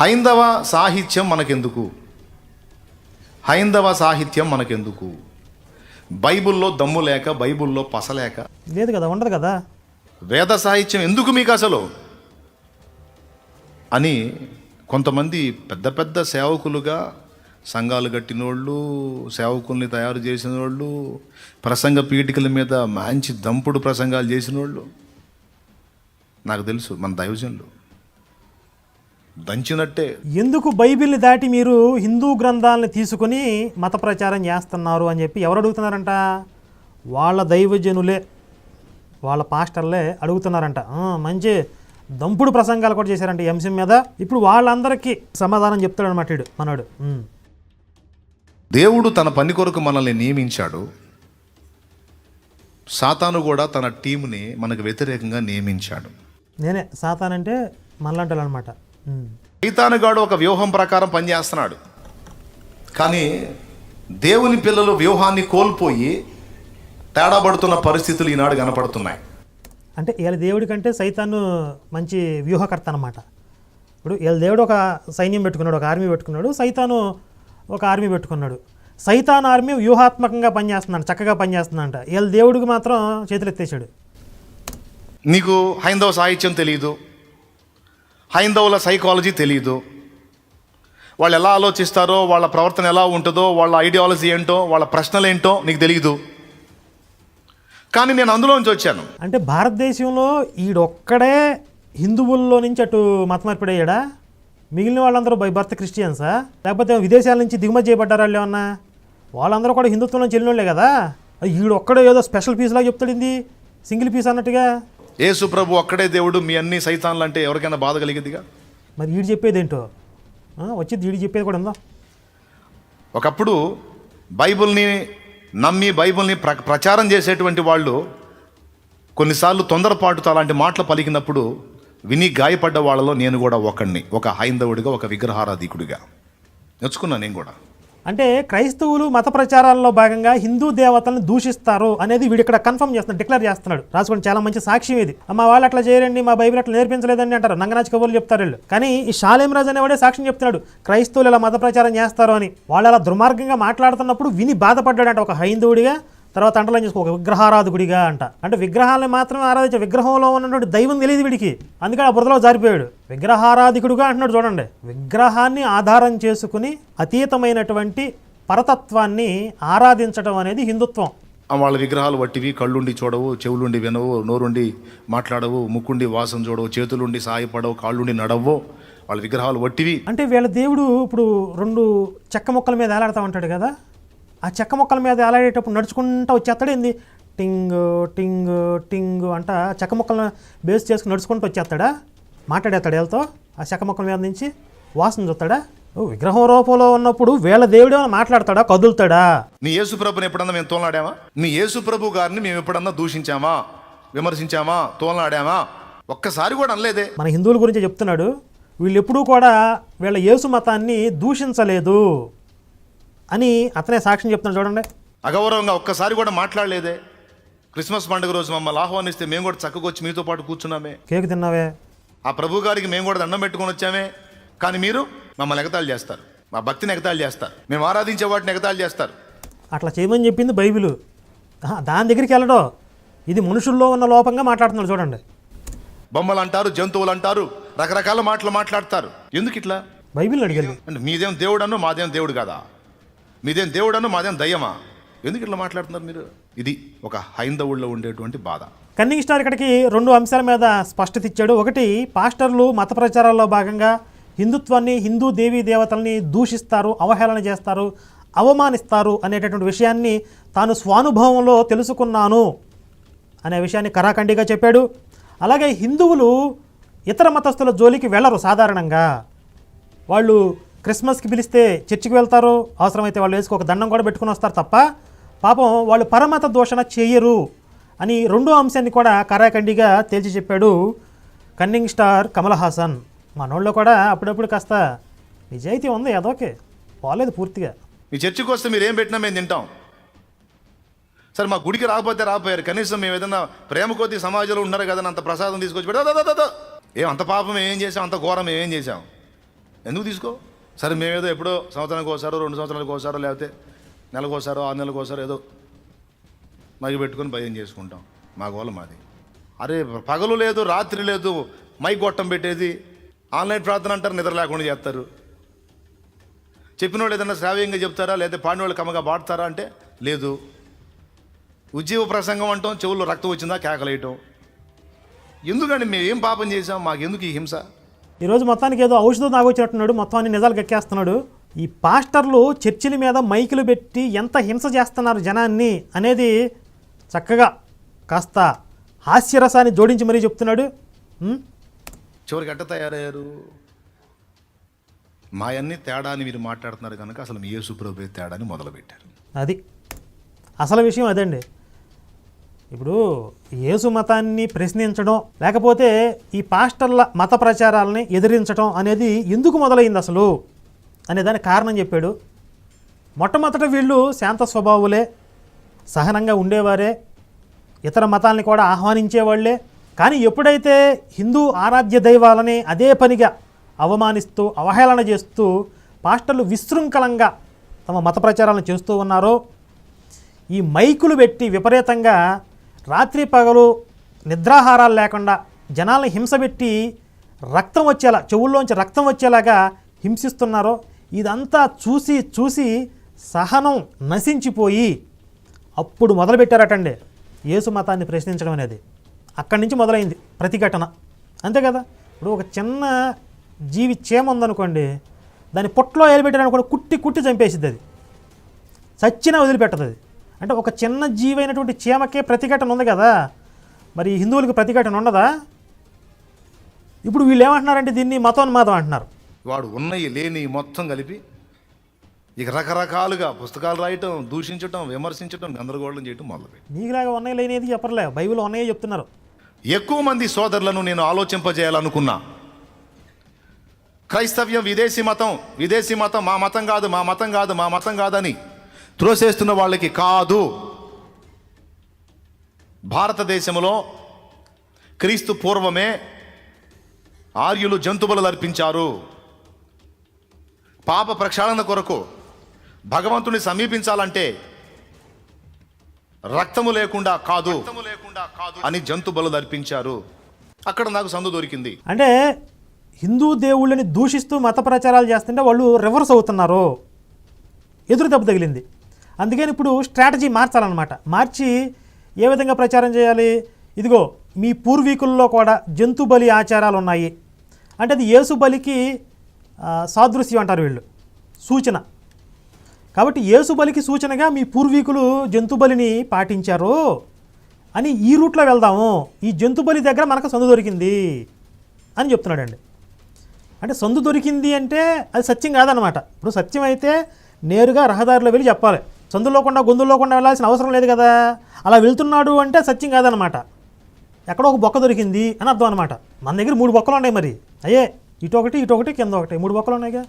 హైందవ సాహిత్యం మనకెందుకు? హైందవ సాహిత్యం మనకెందుకు? బైబిల్లో దమ్ము లేక బైబిల్లో పసలేక లేదు కదా ఉండదు కదా. వేద సాహిత్యం ఎందుకు మీకు అసలు? అని కొంతమంది పెద్ద పెద్ద సేవకులుగా సంఘాలు కట్టినోళ్ళు సేవకుల్ని తయారు చేసిన వాళ్ళు ప్రసంగ పీఠికల మీద మంచి దంపుడు ప్రసంగాలు చేసిన వాళ్ళు నాకు తెలుసు మన దైవజనులు. దంచినట్టే. ఎందుకు బైబిల్ని దాటి మీరు హిందూ గ్రంథాలని తీసుకుని మత ప్రచారం చేస్తున్నారు అని చెప్పి ఎవరు అడుగుతున్నారంట? వాళ్ళ దైవజనులే వాళ్ళ పాస్టర్లే అడుగుతున్నారంట. "ఆ, మంచి దంపుడు ప్రసంగాలు కూడా చేశారంట అంశం మీద. ఇప్పుడు వాళ్ళందరికీ సమాధానం చెప్తాడు అనమాట వీడు మనోడు. దేవుడు తన పని కొరకు మనల్ని నియమించాడు. సాతాను కూడా తన టీంని మనకు వ్యతిరేకంగా నియమించాడు. నేనే సాతాన్ అంటే మనలాంటి అనమాట సైతానుగాడు ఒక వ్యూహం ప్రకారం పనిచేస్తున్నాడు. కానీ దేవుని పిల్లలు వ్యూహాన్ని కోల్పోయి తేడా పడుతున్న పరిస్థితులు ఈనాడు కనపడుతున్నాయి. అంటే వీళ్ళ దేవుడి కంటే సైతాను మంచి వ్యూహకర్త అనమాట ఇప్పుడు వీళ్ళ దేవుడు ఒక సైన్యం పెట్టుకున్నాడు ఒక ఆర్మీ పెట్టుకున్నాడు సైతాను ఒక ఆర్మీ పెట్టుకున్నాడు. సైతాన్ ఆర్మీ వ్యూహాత్మకంగా పనిచేస్తున్నాడు చక్కగా పనిచేస్తుందంట వీళ్ళ దేవుడికి మాత్రం చేతులు ఎత్తేసాడు నీకు హైందవ సాహిత్యం తెలియదు హైందవుల సైకాలజీ తెలియదు వాళ్ళు ఎలా ఆలోచిస్తారో వాళ్ళ ప్రవర్తన ఎలా ఉంటుందో వాళ్ళ ఐడియాలజీ ఏంటో వాళ్ళ ప్రశ్నలు ఏంటో నీకు తెలియదు కానీ నేను అందులోంచి వచ్చాను. అంటే భారతదేశంలో ఈడొక్కడే హిందువుల్లో నుంచి అటు మత మార్పిడయ్యాడా మిగిలిన వాళ్ళందరూ బై బర్త్ క్రిస్టియన్సా లేకపోతే విదేశాల నుంచి దిగుమతి చేయబడ్డారా వాళ్ళు ఏమన్నా? వాళ్ళందరూ కూడా హిందుత్వంలో చెల్లినోళ్ళే కదా? అది ఈడొక్కడే ఏదో స్పెషల్ పీస్లా చెప్తాడింది. సింగిల్ పీస్ అన్నట్టుగా. యేసు ప్రభు ఒక్కడే దేవుడు మీ అన్ని సైతాన్లు అంటే ఎవరికైనా బాధ కలిగిద్దిగా? మరి వీడు చెప్పేది ఏంటో వచ్చింది వీడు చెప్పేది కూడా ఉందా? ఒకప్పుడు బైబిల్ని నమ్మి బైబిల్ని ప్ర ప్రచారం చేసేటువంటి వాళ్ళు కొన్నిసార్లు తొందరపాటుతో అలాంటి మాటలు పలికినప్పుడు విని గాయపడ్డ వాళ్ళలో నేను కూడా ఒకడిని ఒక హైందవుడిగా ఒక విగ్రహారాధికుడిగా. నేర్చుకున్నాను నేను కూడా. అంటే క్రైస్తవులు మత ప్రచారాల్లో భాగంగా హిందూ దేవతలను దూషిస్తారు అనేది వీడు ఇక్కడ కన్ఫర్మ్ చేస్తున్నాడు డిక్లేర్ చేస్తున్నాడు. రాసుకోండి చాలా మంచి సాక్ష్యం ఇది. మా వాళ్ళు అట్లా చేయరండి మా బైబిల్ అట్లా నేర్పించలేదని అంటారు. నంగనాచి కబుర్లు చెప్తారు వీళ్ళు? కానీ ఈ షాలేం రాజు అనేవాడే సాక్ష్యం చెప్తున్నాడు. క్రైస్తవులు ఇలా మత ప్రచారం చేస్తారు అని. వాళ్ళు అలా దుర్మార్గంగా మాట్లాడుతున్నప్పుడు విని బాధపడ్డాడంట ఒక హైందవుడిగా. తర్వాత అంటలో చేసుకో ఒక విగ్రహారాధకుడిగా అంట. అంటే విగ్రహాలను మాత్రమే ఆరాధించే విగ్రహంలో ఉన్నటువంటి దైవం తెలియదు వీడికి. అందుకే ఆ బురదలో జారిపోయాడు. విగ్రహారాధికుడుగా అంటున్నాడు చూడండి. విగ్రహాన్ని ఆధారం చేసుకుని అతీతమైనటువంటి పరతత్వాన్ని ఆరాధించడం అనేది హిందుత్వం. వాళ్ళ విగ్రహాలు వట్టివి కళ్ళుండి చూడవు చెవులుండి వినవు నోరుండి మాట్లాడవు ముక్కుండి వాసన చూడవు చేతులుండి సాయపడవు కాళ్ళుండి నడవు. వాళ్ళ విగ్రహాలు వట్టివి అంటే వీళ్ళ దేవుడు ఇప్పుడు రెండు చెక్క మొక్కల మీద ఏలాడుతూ ఉంటాడు కదా? ఆ చెక్క మొక్కల మీద ఏలాడేటప్పుడు నడుచుకుంటూ వచ్చేస్తాడు ఏంది? టింగ్ టింగ్ టింగ్ అంట చెక్క మొక్కలను బేస్ చేసుకుని నడుచుకుంటూ వచ్చేస్తాడా? మాట్లాడేస్తాడు వీళ్ళతో. ఆ చెక్క మొక్కల మీద నుంచి వాసన చూస్తాడా? ఓ, విగ్రహం రూపంలో ఉన్నప్పుడు వీళ్ళ దేవుడు మాట్లాడతాడా? కదులుతాడా? నీ యేసు ప్రభుని ఎప్పుడన్నా మేము తోలనాడామా? మీ యేసు ప్రభు గారిని మేము ఎప్పుడన్నా దూషించామా? విమర్శించామా? తోలనాడామా? ఒక్కసారి కూడా అనలేదే. మన హిందువుల గురించి చెప్తున్నాడు. వీళ్ళు ఎప్పుడూ కూడా వీళ్ళ యేసు మతాన్ని దూషించలేదు. అని అతనే సాక్ష్యం చెప్తున్నాడు చూడండి. అగౌరవంగా ఒక్కసారి కూడా మాట్లాడలేదే. క్రిస్మస్ పండుగ రోజు మమ్మల్ని ఆహ్వానిస్తే మేము కూడా చక్కగా వచ్చి మీతో పాటు కూర్చున్నామే. కేక్ తిన్నావే? ఆ ప్రభు గారికి మేము కూడా దండం పెట్టుకొని వచ్చామే. కానీ మీరు మమ్మల్ని ఎగతాళి చేస్తారు. మా భక్తిని ఎగతాళి చేస్తారు. మేము ఆరాధించే వాటిని ఎగతాళి చేస్తారు. అట్లా చేయమని చెప్పింది బైబిల్. దాని దగ్గరికి వెళ్ళడం. ఇది మనుషుల్లో ఉన్న లోపంగా మాట్లాడుతున్నాడు చూడండి. బొమ్మలు అంటారు జంతువులు అంటారు రకరకాల మాటలు మాట్లాడతారు. ఎందుకు ఇట్లా? బైబిల్ అడిగారు అంటే మీదేం దేవుడను మాదేం దేవుడు కాదా? మీదేం దేవుడను మాదేం దయ్యమా? ఎందుకు ఇట్లా మాట్లాడుతున్నారు మీరు? ఇది ఒక హైందవుల్లో ఉండేటువంటి బాధ. కన్నింగ్ స్టార్ ఇక్కడికి రెండు అంశాల మీద స్పష్టత ఇచ్చాడు. ఒకటి పాస్టర్లు మత ప్రచారాల్లో భాగంగా హిందుత్వాన్ని హిందూ దేవీ దేవతల్ని దూషిస్తారు అవహేళన చేస్తారు అవమానిస్తారు అనేటటువంటి విషయాన్ని తాను స్వానుభవంలో తెలుసుకున్నాను అనే విషయాన్ని కరాఖండిగా చెప్పాడు. అలాగే హిందువులు ఇతర మతస్థుల జోలికి వెళ్ళరు సాధారణంగా. వాళ్ళు క్రిస్మస్కి పిలిస్తే చర్చికి వెళ్తారు? అవసరమైతే వాళ్ళు వేసుకు ఒక దండం కూడా పెట్టుకుని వస్తారు తప్ప పాపం వాళ్ళు పరమత దూషణ చేయరు అని రెండో అంశాన్ని కూడా కరాఖండిగా తేల్చి చెప్పాడు కన్నింగ్ స్టార్ కమల్ హాసన్. మనోళ్ళు కూడా అప్పుడప్పుడు కాస్త నిజాయితీ ఉంది అదోకే పోలేదు పూర్తిగా. మీ చర్చికి వస్తే మీరు ఏం పెట్టినా మేము తింటాం. సరే మా గుడికి రాకపోతే రాపోయారు కనీసం మేము ఏదైనా ప్రేమ కొద్ది సమాజంలో ఉన్నారు కదా అంత ప్రసాదం తీసుకొచ్చి పెడతా ఏం అంత పాపం ఏం చేసాం అంత ఘోరం ఏం చేసాం ఎందుకు తీసుకో? సరే మేమేదో ఎప్పుడో సంవత్సరానికి ఒకసారో రెండు సంవత్సరాలకు ఒకసారో లేకపోతే నెలకు ఒకసారో ఆరు నెలలకు ఒకసారో ఏదో మైకి పెట్టుకొని భయం చేసుకుంటాం. మా గోల మాది. అరే పగలు లేదు రాత్రి లేదు మైక్ గొట్టం పెట్టేది ఆన్లైన్ ప్రార్థన అంటారు నిద్ర లేకుండా చేస్తారు. చెప్పిన వాళ్ళు ఏదైనా శ్రావ్యంగా చెప్తారా లేదా పాడిన వాళ్ళు కమ్మగా పాడతారా అంటే లేదు. ఉజ్జీవ ప్రసంగం అంటాం చెవుల్లో రక్తం వచ్చిందా కేకలేయటం. ఎందుకండి మేము ఏం పాపం చేసాం మాకు ఎందుకు ఈ హింస? ఈరోజు మొత్తానికి ఏదో ఔషధం తాగొచ్చినట్టున్నాడు మొత్తం అన్ని నిజాలు గక్కేస్తున్నాడు. ఈ పాస్టర్లు చర్చిల మీద మైకులు పెట్టి ఎంత హింస చేస్తున్నారు జనాన్ని అనేది చక్కగా కాస్త హాస్యరసాన్ని జోడించి మరీ చెప్తున్నాడు? చివరికి ఎట్ట తయారయ్యారు. మా అన్ని తేడా అని మీరు మాట్లాడుతున్నారు కనుక అసలు మీ యేసు ప్రభు తేడా అని మొదలుపెట్టారు. అది అసలు విషయం అదండి. ఇప్పుడు యేసు మతాన్ని ప్రశ్నించడం లేకపోతే ఈ పాస్టర్ల మత ప్రచారాలని ఎదిరించడం అనేది ఎందుకు మొదలైంది అసలు? అనే దానికి కారణం చెప్పాడు. మొట్టమొదట వీళ్ళు శాంత స్వభావులే సహనంగా ఉండేవారే ఇతర మతాలని కూడా ఆహ్వానించేవాళ్ళే కానీ ఎప్పుడైతే హిందూ ఆరాధ్య దైవాలని అదే పనిగా అవమానిస్తూ అవహేళన చేస్తూ పాస్టర్లు విశృంఖలంగా తమ మత ప్రచారాలను చేస్తూ ఉన్నారో ఈ మైకులు పెట్టి విపరీతంగా రాత్రి పగలు నిద్రాహారాలు లేకుండా జనాల్ని హింసపెట్టి రక్తం వచ్చేలా చెవుల్లోంచి రక్తం వచ్చేలాగా హింసిస్తున్నారో ఇదంతా చూసి చూసి సహనం నశించిపోయి అప్పుడు మొదలుపెట్టారటండి. యేసు మతాన్ని ప్రశ్నించడం అనేది. అక్కడి నుంచి మొదలైంది ప్రతిఘటన. అంతే కదా? ఇప్పుడు ఒక చిన్న జీవి చీమ ఉందనుకోండి దాని పొట్టలో ఏలిపెట్టారనుకోండి కుట్టి కుట్టి చంపేసిద్ది అది. చచ్చినా వదిలిపెట్టదు అది. అంటే ఒక చిన్న జీవి అయినటువంటి చీమకే ప్రతిఘటన ఉంది కదా. మరి హిందువులకు ప్రతిఘటన ఉండదా? ఇప్పుడు వీళ్ళు ఏమంటున్నారంటే దీన్ని మతోన్మాదం అంటున్నారు. వాడు ఉన్నవి లేని మొత్తం కలిపి ఇక రకరకాలుగా పుస్తకాలు రాయటం దూషించటం విమర్శించటం గందరగోళం చేయటం మొదలుపెట్టి నీకులాగా ఉన్నాయి లేనిది చెప్పర్లే. బైబిల్ ఉన్నాయే చెప్తున్నారు. ఎక్కువ మంది సోదరులను నేను ఆలోచింపజేయాలనుకున్నా. క్రైస్తవ్యం విదేశీ మతం. విదేశీ మతం మా మతం కాదు మా మతం కాదు మా మతం కాదని త్రోసేస్తున్న వాళ్ళకి కాదు. భారతదేశంలో క్రీస్తు పూర్వమే ఆర్యులు జంతువులు అర్పించారు. పాప ప్రక్షాళన కొరకు భగవంతుని సమీపించాలంటే రక్తము లేకుండా కాదు అని జంతు బలు అర్పించారు. అక్కడ నాకు సందు దొరికింది. అంటే హిందూ దేవుళ్ళని దూషిస్తూ మత ప్రచారాలు చేస్తుంటే వాళ్ళు రివర్స్ అవుతున్నారు. ఎదురు దెబ్బ తగిలింది. అందుకని ఇప్పుడు స్ట్రాటజీ మార్చాలన్నమాట. మార్చి ఏ విధంగా ప్రచారం చేయాలి? ఇదిగో మీ పూర్వీకుల్లో కూడా జంతు బలి ఆచారాలు ఉన్నాయి అంటే అది యేసు బలికి సాదృశ్యం అంటారు వీళ్ళు. సూచన. కాబట్టి యేసు బలికి సూచనగా మీ పూర్వీకులు జంతు బలిని పాటించారు అని ఈ రూట్లో వెళ్దాము. ఈ జంతు బలి దగ్గర మనకు సందు దొరికింది అని చెప్తున్నాడండి. అంటే సందు దొరికింది అంటే అది సత్యం కాదనమాట ఇప్పుడు సత్యం అయితే నేరుగా రహదారిలో వెళ్ళి చెప్పాలి. సందులోకుండా గొంతుల్లోకుండా వెళ్ళాల్సిన అవసరం లేదు కదా. అలా వెళ్తున్నాడు అంటే సత్యం కాదనమాట. ఎక్కడో ఒక బొక్క దొరికింది అని అర్థం అనమాట. మన దగ్గర మూడు బొక్కలు ఉన్నాయి మరి. అయ్యే ఇటు ఒకటి ఇటు ఒకటి కింద ఒకటి. మూడు బొక్కలు ఉన్నాయిగా.